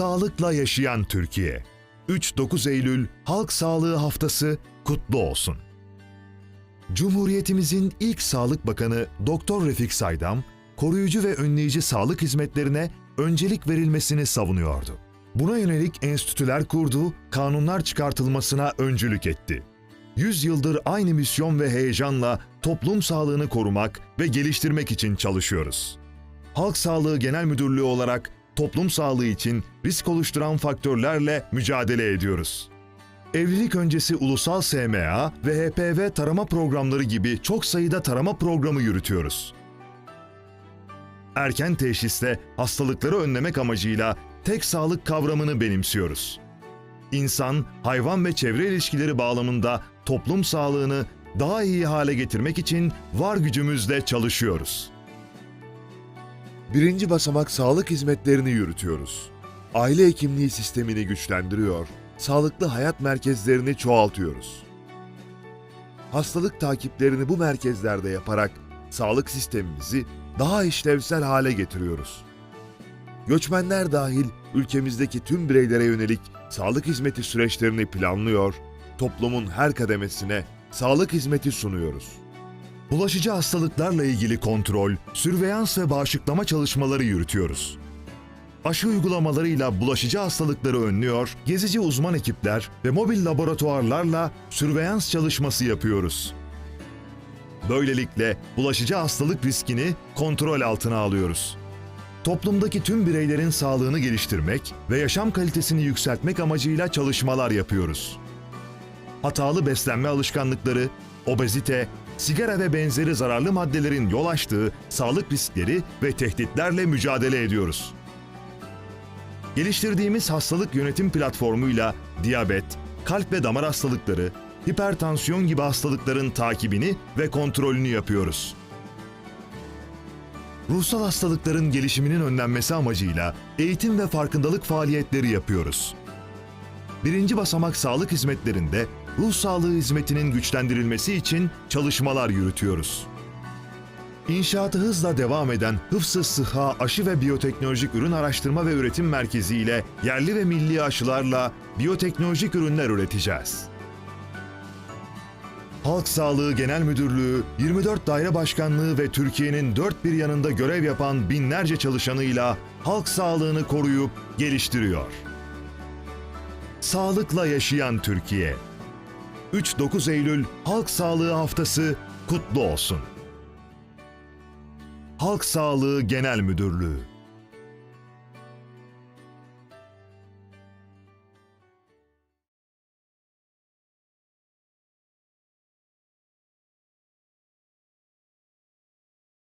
Sağlıkla yaşayan Türkiye. 3-9 Eylül Halk Sağlığı Haftası kutlu olsun. Cumhuriyetimizin ilk Sağlık Bakanı Doktor Refik Saydam, koruyucu ve önleyici sağlık hizmetlerine öncelik verilmesini savunuyordu. Buna yönelik enstitüler kurdu, kanunlar çıkartılmasına öncülük etti. 100 yıldır aynı misyon ve heyecanla toplum sağlığını korumak ve geliştirmek için çalışıyoruz. Halk Sağlığı Genel Müdürlüğü olarak toplum sağlığı için risk oluşturan faktörlerle mücadele ediyoruz. Evlilik öncesi ulusal SMA ve HPV tarama programları gibi çok sayıda tarama programı yürütüyoruz. Erken teşhisle hastalıkları önlemek amacıyla tek sağlık kavramını benimsiyoruz. İnsan, hayvan ve çevre ilişkileri bağlamında toplum sağlığını daha iyi hale getirmek için var gücümüzle çalışıyoruz. Birinci basamak sağlık hizmetlerini yürütüyoruz. Aile hekimliği sistemini güçlendiriyor, sağlıklı hayat merkezlerini çoğaltıyoruz. Hastalık takiplerini bu merkezlerde yaparak sağlık sistemimizi daha işlevsel hale getiriyoruz. Göçmenler dahil ülkemizdeki tüm bireylere yönelik sağlık hizmeti süreçlerini planlıyor, toplumun her kademesine sağlık hizmeti sunuyoruz. Bulaşıcı hastalıklarla ilgili kontrol, sürveyans ve bağışıklama çalışmaları yürütüyoruz. Aşı uygulamalarıyla bulaşıcı hastalıkları önlüyor, gezici uzman ekipler ve mobil laboratuvarlarla sürveyans çalışması yapıyoruz. Böylelikle bulaşıcı hastalık riskini kontrol altına alıyoruz. Toplumdaki tüm bireylerin sağlığını geliştirmek ve yaşam kalitesini yükseltmek amacıyla çalışmalar yapıyoruz. Hatalı beslenme alışkanlıkları, obezite, sigara ve benzeri zararlı maddelerin yol açtığı sağlık riskleri ve tehditlerle mücadele ediyoruz. Geliştirdiğimiz hastalık yönetim platformuyla diyabet, kalp ve damar hastalıkları, hipertansiyon gibi hastalıkların takibini ve kontrolünü yapıyoruz. Ruhsal hastalıkların gelişiminin önlenmesi amacıyla eğitim ve farkındalık faaliyetleri yapıyoruz. Birinci basamak sağlık hizmetlerinde ruh sağlığı hizmetinin güçlendirilmesi için çalışmalar yürütüyoruz. İnşaatı hızla devam eden Hıfzı Sıha Aşı ve Biyoteknolojik Ürün Araştırma ve Üretim Merkezi ile yerli ve milli aşılarla biyoteknolojik ürünler üreteceğiz. Halk Sağlığı Genel Müdürlüğü, 24 Daire Başkanlığı ve Türkiye'nin dört bir yanında görev yapan binlerce çalışanıyla halk sağlığını koruyup geliştiriyor. Sağlıkla yaşayan Türkiye. 3-9 Eylül Halk Sağlığı Haftası kutlu olsun. Halk Sağlığı Genel Müdürlüğü